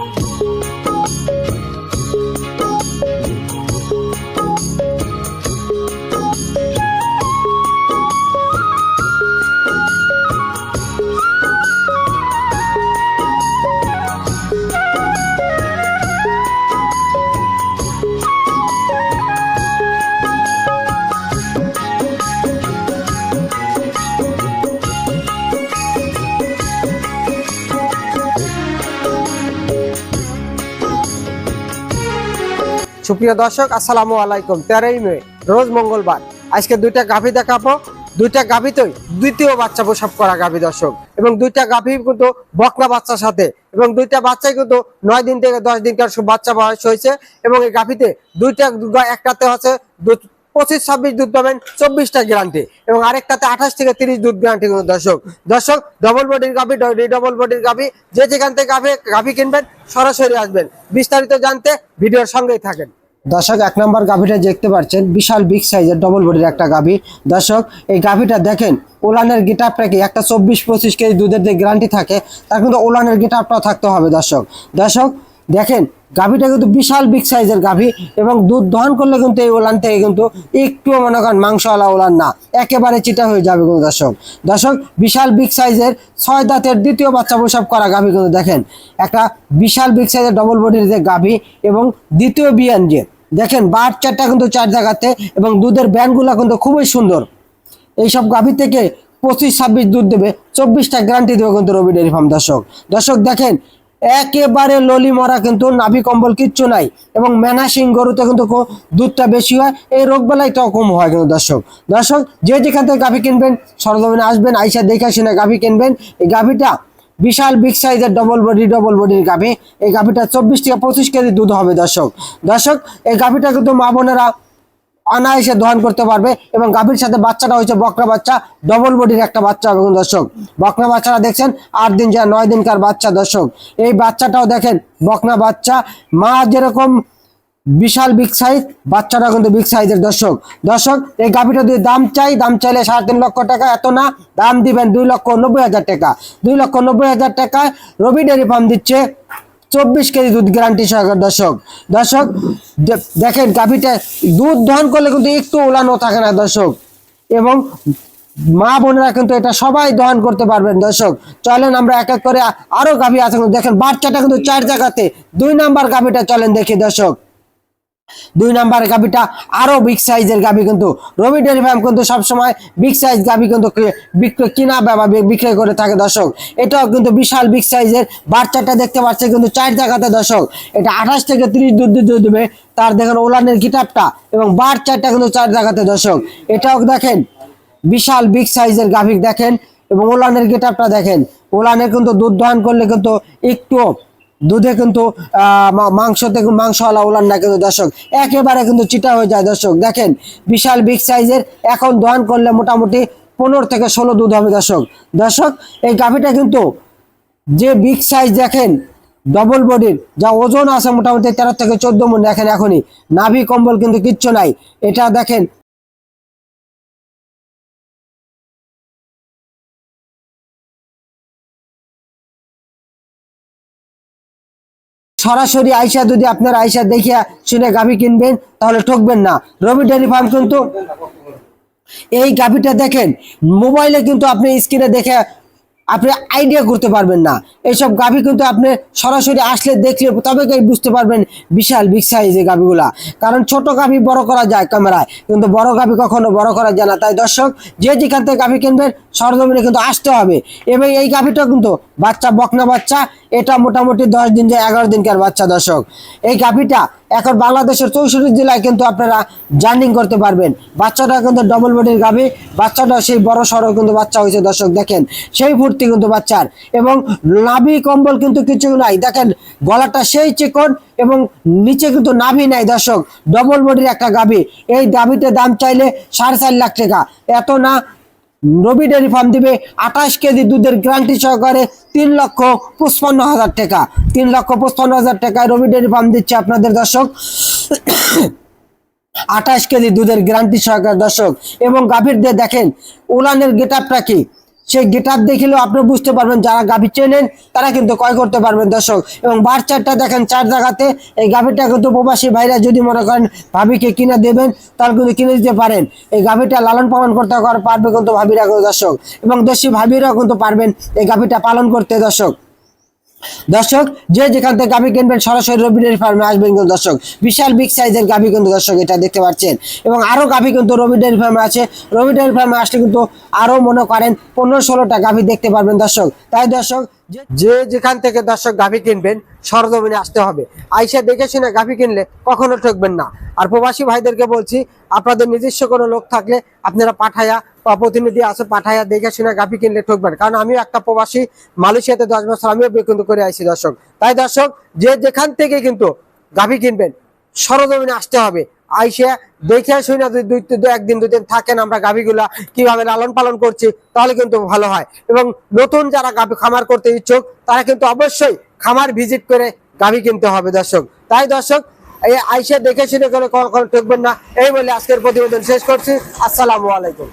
Bye. সুপ্রিয় দর্শক, আসসালামু আলাইকুম। তেরোই মে, রোজ মঙ্গলবার। আজকে দুইটা গাভী দেখাবো। দুইটা গাভীতেই দ্বিতীয় বাচ্চা প্রসব করা গাভী দর্শক। এবং দুইটা গাভী কিন্তু বকনা বাচ্চার সাথে। এবং দুইটা বাচ্চাই কিন্তু নয় দিন থেকে দশ দিনকার বাচ্চা বয়স হয়েছে। এবং এই গাভীতে দুইটা একটাতে হচ্ছে পঁচিশ, ছাব্বিশ দুধ পাবেন, চব্বিশটা গ্যারান্টি এবং আরেকটাতে আঠাশ থেকে তিরিশ দুধ গ্যারান্টি কিন্তু দর্শক। দর্শক ডবল বডির গাভী ডবল বডির গাভী, যে যেখান থেকে গাভী গাভী কিনবেন, সরাসরি আসবেন। বিস্তারিত জানতে ভিডিওর সঙ্গেই থাকেন। দর্শক, এক নম্বর গাভীটা দেখতে পাচ্ছেন, বিশাল বিগ সাইজের ডবল বডির একটা গাভী। দর্শক, এই গাভীটা দেখেন, ওলানের গিটারটাকে একটা চব্বিশ পঁচিশ কেজি দুধের যে গ্যারান্টি থাকে, তার কিন্তু ওলানের গিটারটাও থাকতে হবে দর্শক। দর্শক, দেখেন গাভীটা কিন্তু বিশাল বিগ সাইজের গাভী এবং দুধ দহন করলে কিন্তু এই ওলান থেকে কিন্তু একটুও মনে করেন মাংসওয়ালা ওলান না, একেবারে চিটা হয়ে যাবে কিন্তু দর্শক। দর্শক, বিশাল বিগ সাইজের ছয় দাঁতের দ্বিতীয় বাচ্চা প্রসব করা গাভী কিন্তু দেখেন, একটা বিশাল বিগ সাইজের ডবল বডির যে গাভী এবং দ্বিতীয় বিয়ান যে দেখেন বার চারটা কিন্তু চার জায়গাতে এবং দুধের ব্যান্ডগুলো কিন্তু খুবই সুন্দর। এইসব গাভী থেকে পঁচিশ ছাব্বিশ দুধ দেবে, চব্বিশটা গ্যারান্টি দেবে কিন্তু রবি ডেয়ারি ফার্ম দর্শক। দর্শক, দেখেন একেবারে ললি মরা কিন্তু নাভি কম্বল কিচ্ছু নাই এবং ম্যানাসিং গরুতে কিন্তু দুধটা বেশি হয়, এই রোগ বেলাইটাও কম হয় কিন্তু দর্শক। দর্শক, যে যেখান থেকে গাভী কিনবেন, সরজমিনে আসবেন, আইসা দেখে শুনে গাভী কিনবেন, এই গাভীটা বিশাল বিগ সাইজের ডবল বডি ডবল বডির গাভী। এই গাভীটা চব্বিশ থেকে পঁচিশ কেজি দুধ হবে দর্শক। দর্শক, এই গাভীটা কিন্তু মা বোনেরা অনায়াসে দহন করতে পারবে এবং গাভীর সাথে বাচ্চাটা হচ্ছে বকরা বাচ্চা ডবল বডির একটা বাচ্চা এবং দর্শক। বকনা বাচ্চারা দেখছেন, আট দিন যা নয় দিনকার বাচ্চা দর্শক। এই বাচ্চাটাও দেখেন, বকনা বাচ্চা। মা যেরকম বিশাল বিগ সাইজ বাচ্চাটা কিন্তু বিগ সাইজের দর্শক। দর্শক, এই গাভীটা যদি দাম চাই, দাম চাইলে সাড়ে তিন লক্ষ টাকা, এত না, দাম দিবেন দুই লক্ষ নব্বই হাজার টাকা। দুই লক্ষ নব্বই হাজার টাকায় রবি ডেয়ারি ফার্ম দিচ্ছে চব্বিশ কেজি দুধ গ্যারান্টি সহকার দর্শক দর্শক দেখেন গাভীটা দুধ দহন করলে কিন্তু একটু ওলানো থাকে না দর্শক। এবং মা বোনেরা কিন্তু এটা সবাই দহন করতে পারবেন দর্শক। চলেন আমরা এক এক করে আরও গাভী আছে দেখেন বাচ্চাটা কিন্তু চার জায়গাতে, দুই নাম্বার গাভীটা চলেন দেখি দর্শক। দুই নাম্বার গাভিটা আরও বিগ সাইজের গাভি কিন্তু। রবি ডেয়ারি ফার্ম কিন্তু সবসময় বিগ সাইজ গাভি কিন্তু বিক্রয়, কিনা বা বিক্রয় করে থাকে দর্শক। এটাও কিন্তু বিশাল বিগ সাইজের বাচ্চাটা দেখতে পাচ্ছে কিন্তু চার জায়গাতে দর্শক। এটা আঠাশ থেকে তিরিশ দুধ দুধ দেবে, তার দেখেন ওলানের গিটারটা এবং বার চারটা কিন্তু চার জায়গাতে দর্শক। এটাও দেখেন, বিশাল বিগ সাইজের গাভি দেখেন এবং ওলানের গেটআপটা দেখেন। ওলানের কিন্তু দুধ দহন করলে কিন্তু একটু দুধে কিন্তু মাংস থেকে মাংসওয়ালা ওলান না কিন্তু দর্শক, একেবারে কিন্তু চিটা হয়ে যায় দর্শক। দেখেন, বিশাল বিগ সাইজের, এখন দহন করলে মোটামুটি পনেরো থেকে ষোলো দুধ হবে দর্শক। দর্শক, এই গাভিটা কিন্তু যে বিগ সাইজ দেখেন ডবল বডির যা ওজন আছে মোটামুটি তেরো থেকে চোদ্দ মন, দেখেন এখনই। নাভি কম্বল কিন্তু কিচ্ছু নাই। এটা দেখেন সরাসরি আইসা যদি আপনার আইসা দেখিয়া শুনে গাভী কিনবেন, তাহলে ঠকবেন না। রবি ডেয়ারি ফার্ম কিন্তু এই গাভীটা দেখেন, মোবাইলে কিন্তু আপনি স্ক্রিনে দেখে আপনি আইডিয়া করতে পারবেন না। এইসব গাভী কিন্তু আপনি সরাসরি আসলে দেখলে তবে বুঝতে পারবেন বিশাল বিগ সাইজের গাভীগুলা। কারণ ছোট গাভী বড় করা যায় ক্যামেরায়, কিন্তু বড় গাভী কখনো বড় করা যায় না। তাই দর্শক, যে যেখান থেকে গাভী কিনবেন, সরজমিনে কিন্তু আসতে হবে। এবং এই গাভীটা কিন্তু বাচ্চা বকনা বাচ্চা, এটা মোটামুটি দশ দিন যে এগারো দিনকার বাচ্চা দর্শক। এই গাভীটা এখন বাংলাদেশের চৌষট্টি জেলায় কিন্তু আপনারা জার্নিং করতে পারবেন। বাচ্চাটা কিন্তু ডবল বডির গাভী, বাচ্চাটা সেই বড় সড়ো কিন্তু বাচ্চা হয়েছে। দর্শক, দেখেন, সেই ফুর্তি কিন্তু বাচ্চার। এবং নাভি কম্বল কিন্তু কিছু নাই। দেখেন, গলাটা সেই চিকন এবং নিচে কিন্তু নাভি নাই। দর্শক ডবল বডির একটা গাভী। এই গাভীতে দাম চাইলে সাড়ে চার লাখ টাকা। এত না রবি ডেয়ারি ফার্ম দিবে আঠাশ কেজি দুধের গ্যারান্টি সহকারে তিন লক্ষ পঁচপান্ন হাজার টাকা। তিন লক্ষ পঁচপান্ন হাজার টাকায় রবি ডেয়ারি ফার্ম দিচ্ছে আপনাদের দর্শক। আঠাশ কেজি দুধের গ্যারান্টি সহকারে দর্শক। এবং গাভীর দিয়ে দেখেন, উলানের গেট আপটা কি? সেই গেট আপ দেখিলেও আপনি বুঝতে পারবেন যারা গাভী চেনেন, তারা কিন্তু ক্রয় করতে পারবেন। দর্শক, এবং বার চারটা দেখেন, চার জায়গাতে এই গাভীটা কিন্তু প্রবাসী ভাইরা যদি মনে করেন ভাবিকে কিনে দেবেন, তাহলে কিন্তু কিনে দিতে পারেন। এই গাভীটা লালন পালন করতে পারবে কিন্তু ভাবিরা দর্শক, এবং দেশি ভাবিরাও কিন্তু পারবেন এই গাভীটা পালন করতে। দর্শক দর্শক, যে যেখান থেকে গাভী কিনবেন, সরাসরি রবি ডেয়ারি ফার্মে আসবেন কিন্তু দর্শক। বিশাল বিগ সাইজের গাভী কিন্তু দর্শক এটা দেখতে পাচ্ছেন। এবং আরও গাভী কিন্তু রবি ডেয়ারি ফার্মে আছে। রবি ডেয়ারি ফার্মে আসলে কিন্তু আরও মনে করেন পনেরো ষোলোটা গাভী দেখতে পারবেন দর্শক। তাই দর্শক যে- যেখান থেকে দর্শক গাভী কিনবেন, সরজমিনে আসতে হবে। আইসা দেখে শুনে গাভী কিনলে কখনো ঠকবেন না। আর প্রবাসী ভাইদেরকে বলছি, আপনাদের নিজস্ব কোনো লোক থাকলে আপনারা পাঠায়া প্রতিনিধি আছে, পাঠাইয়া দেখে শুনে গাভী কিনলে ঠকবেন। কারণ আমিও একটা প্রবাসী, মালয়েশিয়াতে দশ বছর আমিও কিন্তু করে আইছি, দর্শক। তাই দর্শক, যে যেখান থেকে কিন্তু গাভী কিনবেন, সরজমিনে আসতে হবে। আইসা দেখে শুনে দুই একদিন দুদিন থাকেন আমরা গাভীগুলা কীভাবে লালন পালন করছি, তাহলে কিন্তু ভালো হয়। এবং নতুন যারা গাভী খামার করতে ইচ্ছুক, তারা কিন্তু অবশ্যই খামার ভিজিট করে গাভী কিনতে হবে, দর্শক। তাই দর্শক, এই আইসা দেখে শুনে কখনো ঠকবেন না। এই বলে আজকের প্রতিবেদন শেষ করছি। আসসালামু আলাইকুম।